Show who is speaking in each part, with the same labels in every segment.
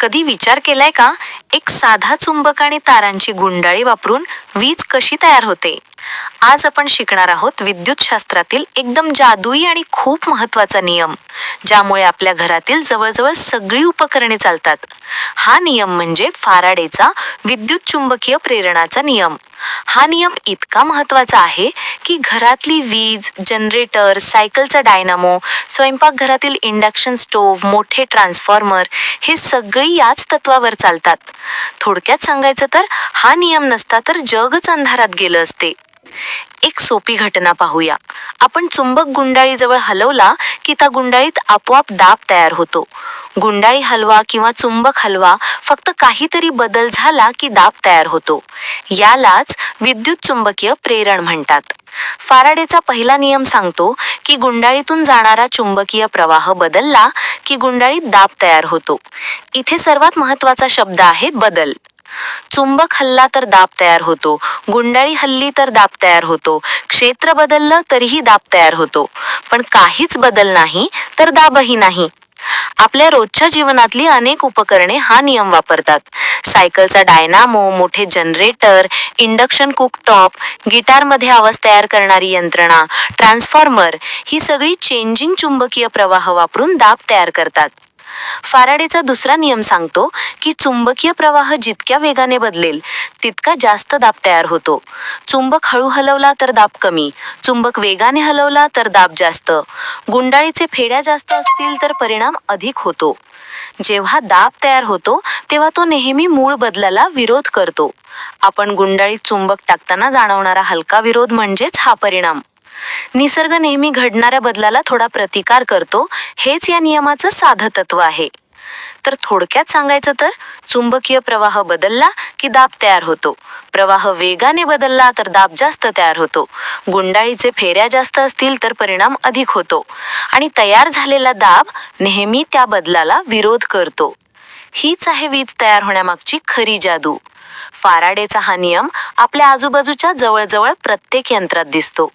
Speaker 1: कधी विचार केलाय का? एक साधा चुंबक आणि तारांची गुंडाळी वापरून वीज कशी तयार होते? आज आपण शिकणार आहोत विद्युत शास्त्रातील एकदम जादुई आणि खूप महत्त्वाचा नियम ज्यामुळे आपल्या घरातील जवळजवळ सगळी उपकरणे चालतात. हा नियम म्हणजे फाराडेचा विद्युत चुंबकीय प्रेरणाचा नियम. हा नियम इतका महत्त्वाचा आहे की घरातली वीज जनरेटर सायकलचा डायनामो स्वयंपाकघरातील इंडक्शन स्टोव्ह मोठे ट्रान्सफॉर्मर हे सगळी याच तत्वावर चालतात. थोडक्यात सांगायचं तर हा नियम नसता तर जगच अंधारात गेलं असते. एक सोपी घटना पाहूया. आपण चुंबक गुंडाळीजवळ हलवला की त्या गुंडाळीत आपोआप दाब तयार होतो. गुंडाळी हलवा किंवा चुंबक हलवा फक्त काहीतरी बदल झाला की दाब तयार होतो. यालाच विद्युत चुंबकीय प्रेरण म्हणतात. फाराडेचा पहिला नियम सांगतो की गुंडाळीतून जाणारा चुंबकीय प्रवाह बदलला की गुंडाळीत दाब तयार होतो. इथे सर्वात महत्त्वाचा शब्द आहे बदल. चुंबक हल्ला तर दाब तयार होतो गुंडाळी हल्ली तर दाब तयार होतो क्षेत्र बदललं तरीही दाब तयार होतो. पण काहीच बदल नाही तर दाबही नाही. आपल्या रोजच्या जीवनातली अनेक उपकरणे हा नियम वापरतात. सायकलचा डायनामो मोठे जनरेटर इंडक्शन कुकटॉप गिटारमध्ये आवाज तयार करणारी यंत्रणा ट्रान्सफॉर्मर ही सगळी चेंजिंग चुंबकीय प्रवाह वापरून दाब तयार करतात. फाराडेचा दुसरा नियम सांगतो की चुंबकीय प्रवाह जितक्या वेगाने बदलेल तितका जास्त दाब तयार होतो. चुंबक हळू हलवला तर दाब कमी चुंबक वेगाने हलवला तर दाब जास्त. गुंडाळीचे फेड्या जास्त असतील तर परिणाम अधिक होतो. जेव्हा दाब तयार होतो तेव्हा तो नेहमी मूळ बदलाला विरोध करतो. आपण गुंडाळीत चुंबक टाकताना जाणवणारा हलका विरोध म्हणजेच हा परिणाम. निसर्ग नेहमी घडणाऱ्या बदलाला थोडा प्रतिकार करतो हेच या नियमाचं साधं तत्व आहे. तर थोडक्यात सांगायचं तर चुंबकीय प्रवाह बदलला की दाब तयार होतो. प्रवाह वेगाने बदलला तर दाब जास्त तयार होतो. गुंडाळीचे फेऱ्या जास्त असतील तर परिणाम अधिक होतो. आणि तयार झालेला दाब नेहमी त्या बदलाला विरोध करतो. हीच आहे वीज तयार होण्यामागची खरी जादू. फाराडेचा हा नियम आपल्या आजूबाजूच्या जवळजवळ प्रत्येक यंत्रात दिसतो.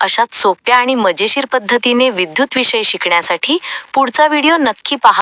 Speaker 1: अशाच सोप्या आणि मजेशीर पद्धतीने विद्युत विषय शिकण्यासाठी पुढचा व्हिडिओ नक्की पहा.